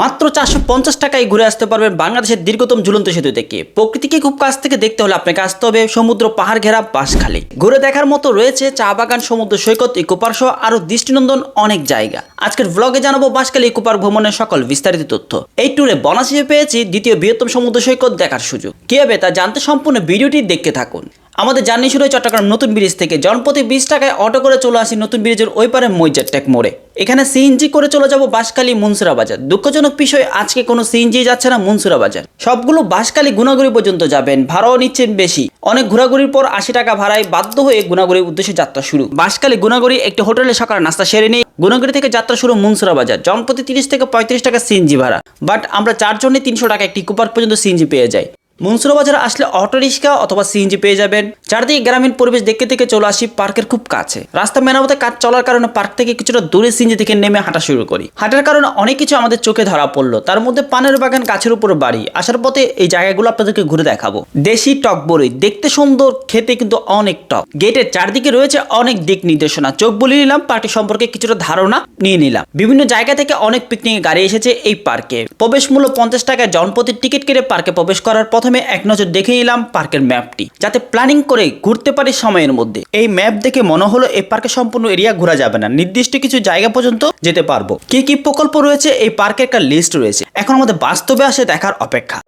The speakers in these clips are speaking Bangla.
মাত্র চারশো পঞ্চাশ টাকায় ঘুরে আসতে পারবেন বাংলাদেশের দীর্ঘতম ঝুলন্ত সেতু থেকে প্রকৃতিকে খুব কাছ থেকে দেখতে হলে আপনাকে আসতে হবে সমুদ্র পাহাড় ঘেরা বাঁশখালী ঘুরে দেখার মতো রয়েছে চা বাগান, সমুদ্র সৈকত ইকোপার সহ আরও দৃষ্টিনন্দন অনেক জায়গা। আজকের ব্লগে জানাব বাঁশখালী ইকোপার ভ্রমণের সকল বিস্তারিত তথ্য। এই ট্যুরে বনাস পেয়েছি দ্বিতীয় বৃহত্তম সমুদ্র সৈকত দেখার সুযোগ। কীভাবে তা জানতে সম্পূর্ণ ভিডিওটি দেখতে থাকুন। আমাদের জার্নি শুরু হয় চট্টগ্রাম নতুন ব্রিজ থেকে। জনপ্রতি বিশ টাকায় অটো করে চলে আসি নতুন ব্রিজের ওই পারে মৈজার টেক মোড়ে। এখানে সিএনজি করে চলে যাব বাঁশখালী মুন্সুরা বাজার। দুঃখজনক বিষয়, আজকে কোনো সিএনজি যাচ্ছে না মুন্সুরা বাজার। সবগুলো বাঁশখালী গুণাগুড়ি পর্যন্ত যাবেন, ভাড়াও নিচ্ছেন বেশি। অনেক ঘোরাঘুরির পর আশি টাকা ভাড়ায় বাধ্য হয়ে গুণাগুড়ির উদ্দেশ্যে যাত্রা শুরু। বাঁশখালী গুণাগুড়ি একটি হোটেলে সকালে নাস্তা সেরে নিয়ে গুণাগুড়ি থেকে যাত্রা শুরু মুন্সুরা বাজার। জনপ্রতি তিরিশ থেকে পঁয়ত্রিশ টাকা সিএনজি ভাড়া। বাট আমরা চারজনে তিনশো টাকা একটি কুপার পর্যন্ত সিএনজি পেয়ে যাই। মুন্সুরা বাজার আসলে অটো রিক্সা অথবা সিএনজি পেয়ে যাবেন। চারদিকে গ্রামীণ পরিবেশ দেখতে থেকে চলে আসি পার্কের খুব কাছে। রাস্তা মেরামতের কাজ চলার কারণে পার্ক থেকে কিছুটা দূরে সিএনজি থেকে নেমে হাঁটা শুরু করি। হাঁটার কারণে অনেক কিছু আমাদের চোখে ধরা পড়ল। তার মধ্যে পানের বাগান, গাছের উপর বাড়ি। আসার পথে এই জায়গাগুলো আপনাদেরকে ঘুরে দেখাবো। দেশি টক বড়ি। দেখতে সুন্দর, খেতে কিন্তু অনেক টক। গেটের চারদিকে রয়েছে অনেক দিক নির্দেশনা। চোখ বলে নিলাম পার্কটি সম্পর্কে কিছুটা ধারণা নিয়ে নিলাম। বিভিন্ন জায়গা থেকে অনেক পিকনিকে গাড়ি এসেছে এই পার্কে। প্রবেশ মূল্য পঞ্চাশ টাকায় জনপ্রতি টিকিট কেটে পার্কে প্রবেশ করার প্রথমে এক নজর দেখে নিলাম পার্কের ম্যাপটি, যাতে প্ল্যানিং করে ঘুরতে পারি সময়ের মধ্যে। এই ম্যাপ দেখে মনে হলো এই পার্কে সম্পূর্ণ এরিয়া ঘোরা যাবে না, নির্দিষ্ট কিছু জায়গা পর্যন্ত যেতে পারব। কি কি প্রকল্প রয়েছে, এই পার্কের একটা লিস্ট রয়েছে। এখন আমাদের বাস্তবে আসে দেখার অপেক্ষা।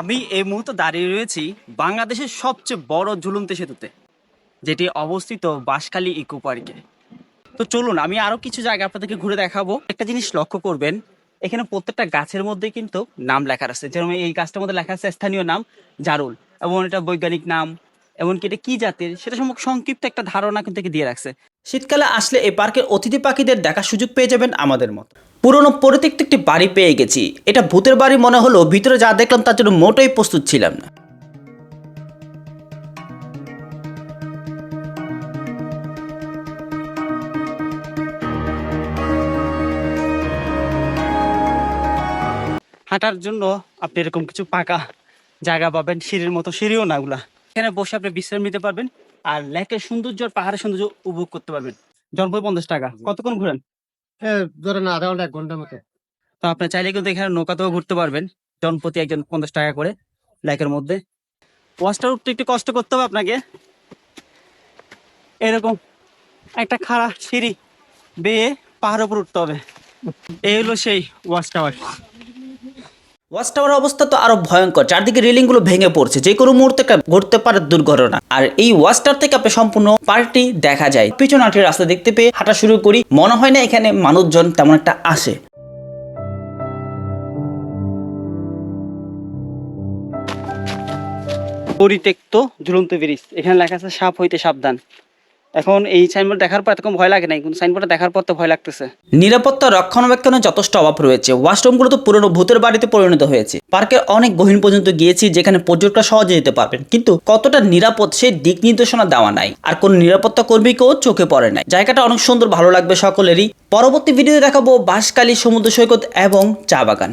আমি এই মুহূর্তে দাঁড়িয়ে রয়েছি বাংলাদেশের সবচেয়ে বড় ঝুলন্ত সেতুতে, যেটি অবস্থিত বাঁশখালী ইকো পার্কে। তো চলুন, আমি আরও কিছু জায়গা আপনাদেরকে ঘুরে দেখাবো। একটা জিনিস লক্ষ্য করবেন, এখানে প্রত্যেকটা গাছের মধ্যে কিন্তু নাম লেখা আছে। যেরকম এই গাছটার মধ্যে লেখা আছে স্থানীয় নাম জারুল, এবং এটা বৈজ্ঞানিক নাম এমনকি এটা কি জাতের, সেটা সম্পর্কে সংক্ষিপ্ত একটা ধারণা কিন্তু দিয়ে রাখছে। শীতকালে আসলে এই পার্কের অতিথি পাখিদের দেখার সুযোগ পেয়ে যাবেন আমাদের মতো। পুরনো পরিত্যক্ত একটি বাড়ি পেয়ে গেছি। এটা ভূতের বাড়ি মনে হলো ভিতরে যা দেখলাম তার জন্য মোটেই প্রস্তুত ছিলাম না। হাঁটার জন্য আপনি এরকম কিছু পাকা জায়গা পাবেন সিঁড়ির মতো সিঁড়িও না ওগুলা। এখানে বসে আপনি বিশ্রাম নিতে পারবেন আর লেকের সৌন্দর্য আর পাহাড়ের সৌন্দর্য উপভোগ করতে পারবেন। জনপ্রতি পঞ্চাশ টাকা। কতক্ষণ ঘুরেন? হ্যাঁ ধরেন আধা ঘণ্টা এক ঘণ্টার মতো। তো আপনি চাইলে কিন্তু এখানে নৌকাতেও ঘুরতে পারবেন। জনপ্রতি একজন পঞ্চাশ টাকা করে লেকের মধ্যে। ওয়াশটার উঠতে একটু কষ্ট করতে হবে আপনাকে। এরকম একটা খাড়া সিঁড়ি বেয়ে পাহাড়ের উপর উঠতে হবে। এই হলো সেই ওয়াচ টাওয়ার। ওয়াচ টাওয়ার অবস্থা তো আরও ভয়ঙ্কর। চারদিকে রেলিংগুলো ভেঙে পড়ছে। যে কোনো মুহূর্তে ঘটতে পারে দুর্ঘটনা। আর এই ওয়াচ টাওয়ার থেকে আপনি সম্পূর্ণ পার্কটি দেখা যায়। পিছনে আটটি রাস্তা দেখতে পেয়ে হাঁটা শুরু করি। মনে হয় না এখানে মানুষজন তেমন একটা আসে। পরিত্যক্ত ঝুলন্ত ব্রিজ। এখানে লেখা আছে, সাপ হইতে সাবধান। এখন এই সাইনবোর্ড দেখার পর এতক্ষণ ভয় লাগে নাই, কিন্তু সাইনবোর্ড দেখার পর তো ভয় লাগতেছে। নিরাপত্তা রক্ষণাবেক্ষণের যথেষ্ট অভাব রয়েছে। ওয়াশরুমগুলো তো পুরনো ভূতের বাড়িতে পরিণত হয়েছে। পার্কের অনেক গহীন পর্যন্ত গিয়েছি যেখানে পর্যটকরা সহজে যেতে পারবেন। কিন্তু কতটা নিরাপদ সেই দিক নির্দেশনা দেওয়া নাই। আর কোন নিরাপত্তা কর্মীকেও চোখে পড়ে নাই। জায়গাটা অনেক সুন্দর, ভালো লাগবে সকলেরই। পরবর্তী ভিডিওতে দেখাবো বাঁশকালী সমুদ্র সৈকত এবং চা বাগান।